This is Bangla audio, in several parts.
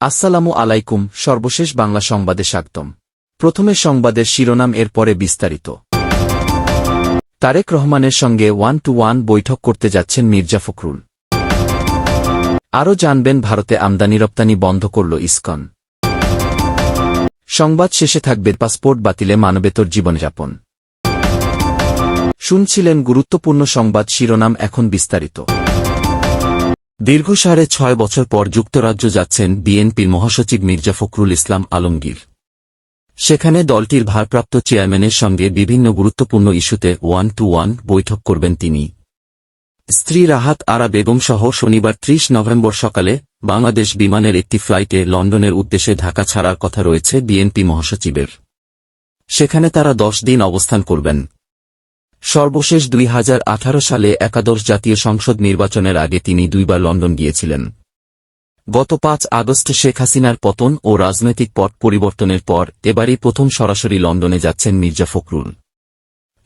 আসসালামু আলাইকুম, সর্বশেষ বাংলা সংবাদে স্বাগতম। প্রথমে সংবাদের শিরোনাম এর পরে বিস্তারিত। তারেক রহমানের সঙ্গে ওয়ান টু ওয়ান বৈঠক করতে যাচ্ছেন মির্জা ফখরুল। আরও জানবেন, ভারতে আমদানি রপ্তানি বন্ধ করল ইসকন। সংবাদ শেষে থাকবে, পাসপোর্ট বাতিলে মানবেতর জীবনযাপন। শুনছিলেন, গুরুত্বপূর্ণ সংবাদ শিরোনাম এখন বিস্তারিত। দীর্ঘ সাড়ে ছয় বছর পর যুক্তরাজ্য যাচ্ছেন বিএনপির মহাসচিব মির্জা ফখরুল ইসলাম আলমগীর। সেখানে দলটির ভারপ্রাপ্ত চেয়ারম্যানের সঙ্গে বিভিন্ন গুরুত্বপূর্ণ ইস্যুতে ওয়ান টু ওয়ান বৈঠক করবেন তিনি। স্ত্রী রাহাত আরা বেগম সহ শনিবার ত্রিশ নভেম্বর সকালে বাংলাদেশ বিমানের একটি ফ্লাইটে লন্ডনের উদ্দেশ্যে ঢাকা ছাড়ার কথা রয়েছে বিএনপি মহাসচিবের। সেখানে তারা দশ দিন অবস্থান করবেন। সর্বশেষ দুই হাজার আঠারো সালে একাদশ জাতীয় সংসদ নির্বাচনের আগে তিনি দুইবার লন্ডন গিয়েছিলেন। গত পাঁচ আগস্ট শেখ হাসিনার পতন ও রাজনৈতিক পট পরিবর্তনের পর এবারই প্রথম সরাসরি লন্ডনে যাচ্ছেন মির্জা ফখরুল।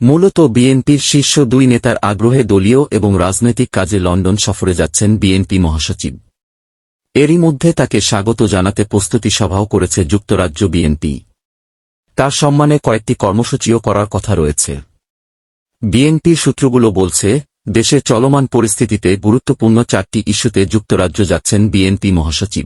মূলত বিএনপির শীর্ষ দুই নেতার আগ্রহে দলীয় এবং রাজনৈতিক কাজে লন্ডন সফরে যাচ্ছেন বিএনপি মহাসচিব। এরই মধ্যে তাকে স্বাগত জানাতে প্রস্তুতি সভাও করেছে যুক্তরাজ্য বিএনপি। তার সম্মানে কয়েকটি কর্মসূচিও করার কথা রয়েছে। বিএনপির সূত্রগুলো বলছে, দেশে চলমান পরিস্থিতিতে গুরুত্বপূর্ণ চারটি ইস্যুতে যুক্তরাজ্য যাচ্ছেন বিএনপি মহাসচিব।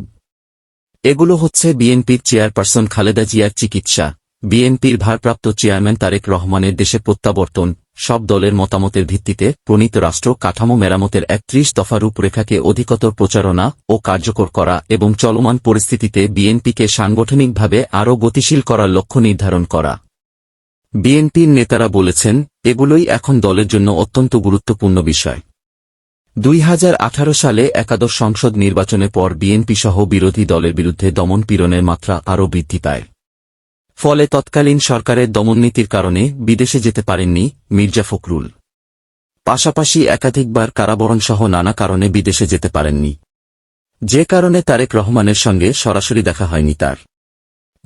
এগুলো হচ্ছে বিএনপির চেয়ারপারসন খালেদা জিয়ার চিকিৎসা, বিএনপির ভারপ্রাপ্ত চেয়ারম্যান তারেক রহমানের দেশে প্রত্যাবর্তন, সব দলের মতামতের ভিত্তিতে প্রণীত রাষ্ট্র কাঠামো মেরামতের একত্রিশ দফা রূপরেখাকে অধিকতর প্রচারণা ও কার্যকর করা এবং চলমান পরিস্থিতিতে বিএনপিকে সাংগঠনিকভাবে আরও গতিশীল করার লক্ষ্য নির্ধারণ করা। বিএনপির নেতারা বলেছেন, এগুলোই এখন দলের জন্য অত্যন্ত গুরুত্বপূর্ণ বিষয়। দুই হাজার আঠারো সালে একাদশ সংসদ নির্বাচনের পর বিএনপি সহ বিরোধী দলের বিরুদ্ধে দমন পীড়নের মাত্রা আরও বৃদ্ধি পায়। ফলে তৎকালীন সরকারের দমননীতির কারণে বিদেশে যেতে পারেননি মির্জা ফখরুল। পাশাপাশি একাধিকবার কারাবরণ সহ নানা কারণে বিদেশে যেতে পারেননি। যে কারণে তারেক রহমানের সঙ্গে সরাসরি দেখা হয়নি তার।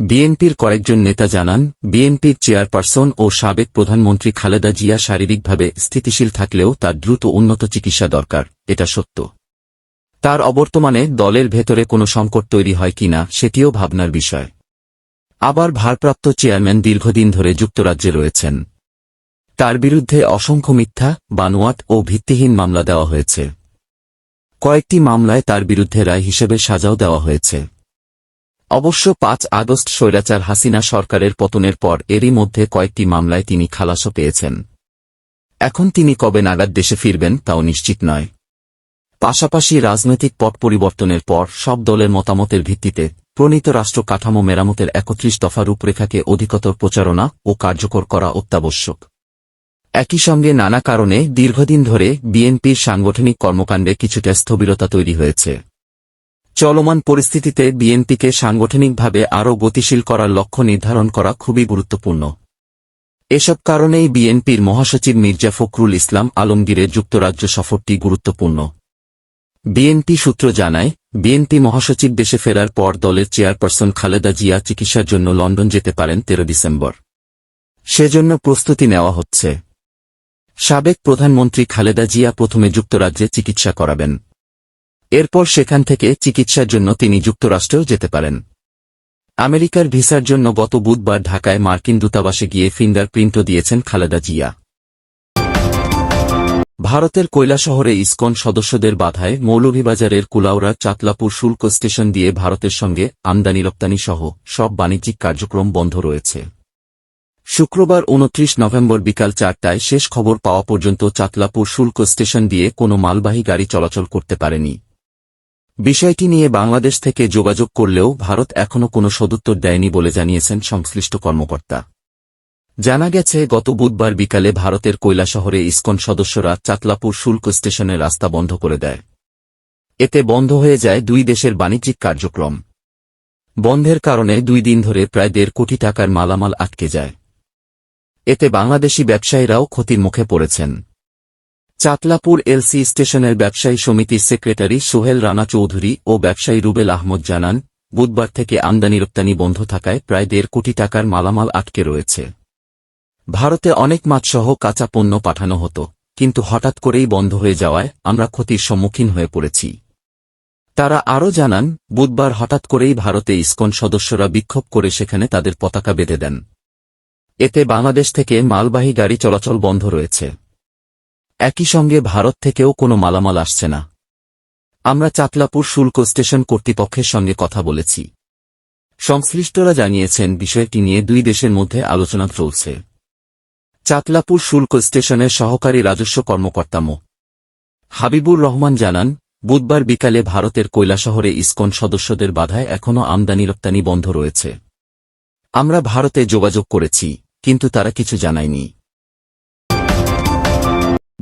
বিএনপির কয়েকজন নেতা জানান, বিএনপির চেয়ারপারসন ও সাবেক প্রধানমন্ত্রী খালেদা জিয়া শারীরিকভাবে স্থিতিশীল থাকলেও তার দ্রুত উন্নত চিকিৎসা দরকার, এটা সত্য। তার অবর্তমানে দলের ভেতরে কোনো সংকট তৈরি হয় কিনা, সেটিও ভাবনার বিষয়। আবার ভারপ্রাপ্ত চেয়ারম্যান দীর্ঘদিন ধরে যুক্তরাজ্যে রয়েছেন। তার বিরুদ্ধে অসংখ্য মিথ্যা, বানোয়াট ও ভিত্তিহীন মামলা দেওয়া হয়েছে। কয়েকটি মামলায় তার বিরুদ্ধে রায় হিসেবে সাজাও দেওয়া হয়েছে। অবশ্য পাঁচ আগস্ট স্বৈরাচার হাসিনা সরকারের পতনের পর এরই মধ্যে কয়েকটি মামলায় তিনি খালাসও পেয়েছেন। এখন তিনি কবে নাগাদ দেশে ফিরবেন তাও নিশ্চিত নয়। পাশাপাশি রাজনৈতিক পট পরিবর্তনের পর সব দলের মতামতের ভিত্তিতে প্রণীত রাষ্ট্র কাঠামো মেরামতের একত্রিশ দফা রূপরেখাকে অধিকতর প্রচারণা ও কার্যকর করা অত্যাবশ্যক। একই সঙ্গে নানা কারণে দীর্ঘদিন ধরে বিএনপির সাংগঠনিক কর্মকাণ্ডে কিছুটা স্থবিরতা তৈরি হয়েছে। চলমান পরিস্থিতিতে বিএনপিকে সাংগঠনিকভাবে আরও গতিশীল করার লক্ষ্য নির্ধারণ করা খুবই গুরুত্বপূর্ণ। এসব কারণেই বিএনপির মহাসচিব মির্জা ফখরুল ইসলাম আলমগীরের যুক্তরাজ্য সফরটি গুরুত্বপূর্ণ। বিএনপি সূত্র জানায়, বিএনপি মহাসচিব দেশে ফেরার পর দলের চেয়ারপারসন খালেদা জিয়া চিকিৎসার জন্য লন্ডন যেতে পারেন তেরো ডিসেম্বর। সেজন্য প্রস্তুতি নেওয়া হচ্ছে। সাবেক প্রধানমন্ত্রী খালেদা জিয়া প্রথমে যুক্তরাজ্যে চিকিৎসা করাবেন। এরপর সেখান থেকে চিকিৎসার জন্য তিনি যুক্তরাষ্ট্রেও যেতে পারেন। আমেরিকার ভিসার জন্য গত বুধবার ঢাকায় মার্কিন দূতাবাসে গিয়ে ফিঙ্গার প্রিন্টও দিয়েছেন খালেদা জিয়া। ভারতের কৈলা শহরে ইসকন সদস্যদের বাধায় মৌলভীবাজারের কুলাউড়া চাতলাপুর শুল্ক স্টেশন দিয়ে ভারতের সঙ্গে আমদানি রপ্তানি সহ সব বাণিজ্যিক কার্যক্রম বন্ধ রয়েছে। শুক্রবার উনত্রিশ নভেম্বর বিকাল চারটায় শেষ খবর পাওয়া পর্যন্ত চাতলাপুর শুল্ক স্টেশন দিয়ে কোনো মালবাহী গাড়ি চলাচল করতে পারেনি। বিষয়টি নিয়ে বাংলাদেশ থেকে যোগাযোগ করলেও ভারত এখনও কোনো সদুত্তর দেয়নি বলে জানিয়েছেন সংশ্লিষ্ট কর্মকর্তা। জানা গেছে, গত বুধবার বিকালে ভারতের কৈলা শহরে ইসকন সদস্যরা চাতলাপুর শুল্ক স্টেশনের রাস্তা বন্ধ করে দেয়। এতে বন্ধ হয়ে যায় দুই দেশের বাণিজ্যিক কার্যক্রম। বন্ধের কারণে দুই দিন ধরে প্রায় দেড় কোটি টাকার মালামাল আটকে যায়। এতে বাংলাদেশি ব্যবসায়ীরাও ক্ষতির মুখে পড়েছেন। চাতলাপুর এলসি স্টেশনের ব্যবসায়ী সমিতির সেক্রেটারি সোহেল রানা চৌধুরী ও ব্যবসায়ী রুবেল আহমদ জানান, বুধবার থেকে আমদানি রপ্তানি বন্ধ থাকায় প্রায় দেড় কোটি টাকার মালামাল আটকে রয়েছে। ভারতে অনেক মাছসহ কাঁচা পণ্য পাঠানো হতো, কিন্তু হঠাৎ করেই বন্ধ হয়ে যাওয়ায় আমরা ক্ষতির সম্মুখীন হয়ে পড়েছি। তারা আরও জানান, বুধবার হঠাৎ করেই ভারতে ইসকন সদস্যরা বিক্ষোভ করে সেখানে তাদের পতাকা বেঁধে দেন। এতে বাংলাদেশ থেকে মালবাহী গাড়ি চলাচল বন্ধ রয়েছে। একই সঙ্গে ভারত থেকেও কোনো মালামাল আসছে না। আমরা চাতলাপুর শুল্ক স্টেশন কর্তৃপক্ষের সঙ্গে কথা বলেছি। সংশ্লিষ্টরা জানিয়েছেন, বিষয়টি নিয়ে দুই দেশের মধ্যে আলোচনা চলছে। চাতলাপুর শুল্ক স্টেশনের সহকারী রাজস্ব কর্মকর্তা মো. হাবিবুর রহমান জানান, বুধবার বিকালে ভারতের কৈলাসহরে ইসকন সদস্যদের বাধায় এখনও আমদানি রপ্তানি বন্ধ রয়েছে। আমরা ভারতে যোগাযোগ করেছি, কিন্তু তারা কিছু জানায়নি।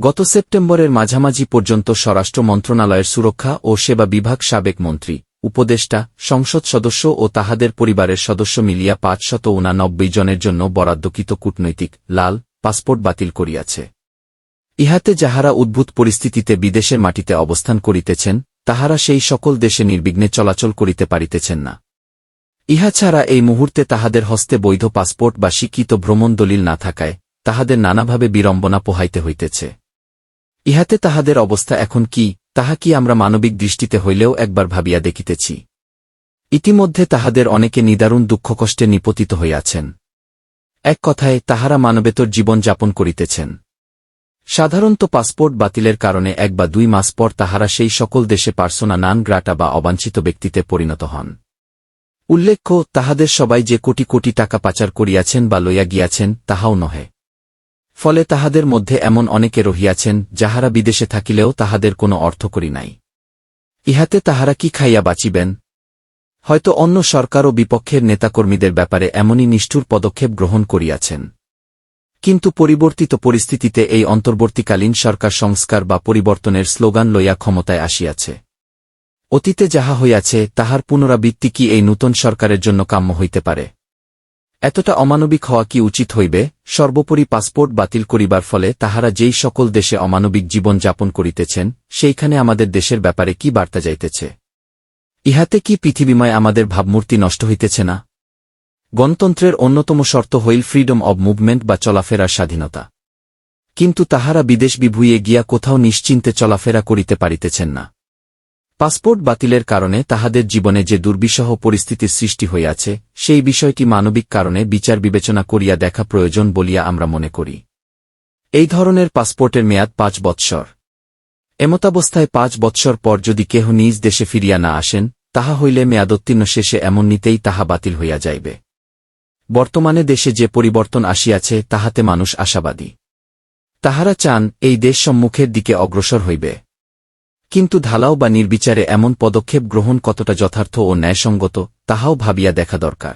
গত সেপ্টেম্বরের মাঝামাঝি পর্যন্ত স্বরাষ্ট্র মন্ত্রণালয়ের সুরক্ষা ও সেবা বিভাগ সাবেক মন্ত্রী, উপদেষ্টা, সংসদ সদস্য ও তাহাদের পরিবারের সদস্য মিলিয়া পাঁচশত উনানব্বই জনের জন্য বরাদ্দকৃত কূটনৈতিক লাল পাসপোর্ট বাতিল করিয়াছে। ইহাতে যাহারা উদ্ভূত পরিস্থিতিতে বিদেশের মাটিতে অবস্থান করিতেছেন, তাহারা সেই সকল দেশে নির্বিঘ্নে চলাচল করিতে পারিতেছেন না। ইহা ছাড়া এই মুহূর্তে তাহাদের হস্তে বৈধ পাসপোর্ট বা স্বীকৃত ভ্রমণ দলিল না থাকায় তাহাদের নানাভাবে বিড়ম্বনা পোহাইতে হইতেছে। ইহাতে তাহাদের অবস্থা এখন কি, তাহা কি আমরা মানবিক দৃষ্টিতে হইলেও একবার ভাবিয়া দেখিতেছি। ইতিমধ্যে তাহাদের অনেকে নিদারুণ দুঃখকষ্টে নিপতিত হইয়াছেন। এক কথায়, তাহারা মানবেতর জীবন যাপন করিতেছেন। সাধারণত পাসপোর্ট বাতিলের কারণে এক বা দুই মাস পর তাহারা সেই সকল দেশে পার্সোনা নান গ্রাটা বা অবাঞ্ছিত ব্যক্তিতে পরিণত হন। উল্লেখ্য, তাহাদের সবাই যে কোটি কোটি টাকা পাচার করিয়াছেন বা লইয়া গিয়াছেন, তাহাও নহে। ফলে তাহাদের মধ্যে এমন অনেকে রহিয়াছেন, যাহারা বিদেশে থাকিলেও তাহাদের কোনো অর্থ করি নাই। ইহাতে তাহারা কি খাইয়া বাঁচিবেন? হয়তো অন্য সরকার ও বিপক্ষের নেতাকর্মীদের ব্যাপারে এমনই নিষ্ঠুর পদক্ষেপ গ্রহণ করিয়াছেন। কিন্তু পরিবর্তিত পরিস্থিতিতে এই অন্তর্বর্তীকালীন সরকার সংস্কার বা পরিবর্তনের স্লোগান লইয়া ক্ষমতায় আসিয়াছে। অতীতে যাহা হইয়াছে, তাহার পুনরাবৃত্তি কি এই নূতন সরকারের জন্য কাম্য হইতে পারে? এতটা অমানবিক হওয়া কি উচিত হইবে? সর্বোপরি পাসপোর্ট বাতিল করিবার ফলে তাহারা যেই সকল দেশে অমানবিক জীবন যাপন করিতেছেন, সেইখানে আমাদের দেশের ব্যাপারে কি বার্তা যাইতেছে? ইহাতে কি পৃথিবীময় আমাদের ভাবমূর্তি নষ্ট হইতেছে না? গণতন্ত্রের অন্যতম শর্ত হইল ফ্রিডম অব মুভমেন্ট বা চলাফেরার স্বাধীনতা। কিন্তু তাহারা বিদেশ বিভুইয়ে গিয়া কোথাও নিশ্চিন্তে চলাফেরা করিতে পারিতেছেন না। পাসপোর্ট বাতিলের কারণে তাহাদের জীবনে যে দুর্বিষহ পরিস্থিতির সৃষ্টি হইয়াছে, সেই বিষয়টি মানবিক কারণে বিচার বিবেচনা করিয়া দেখা প্রয়োজন বলিয়া আমরা মনে করি। এই ধরনের পাসপোর্টের মেয়াদ পাঁচ বৎসর। এমতাবস্থায় পাঁচ বৎসর পর যদি কেহ নিজ দেশে ফিরিয়া না আসেন, তাহা হইলে মেয়াদোত্তীর্ণ শেষে এমন নিতেই তাহা বাতিল হইয়া যাইবে। বর্তমানে দেশে যে পরিবর্তন আসিয়াছে, তাহাতে মানুষ আশাবাদী। তাহারা চান, এই দেশ সম্মুখের দিকে অগ্রসর হইবে। কিন্তু ঢালাও বা নির্বিচারে এমন পদক্ষেপ গ্রহণ কতটা যথার্থ ও ন্যায়সঙ্গত, তাহাও ভাবিয়া দেখা দরকার।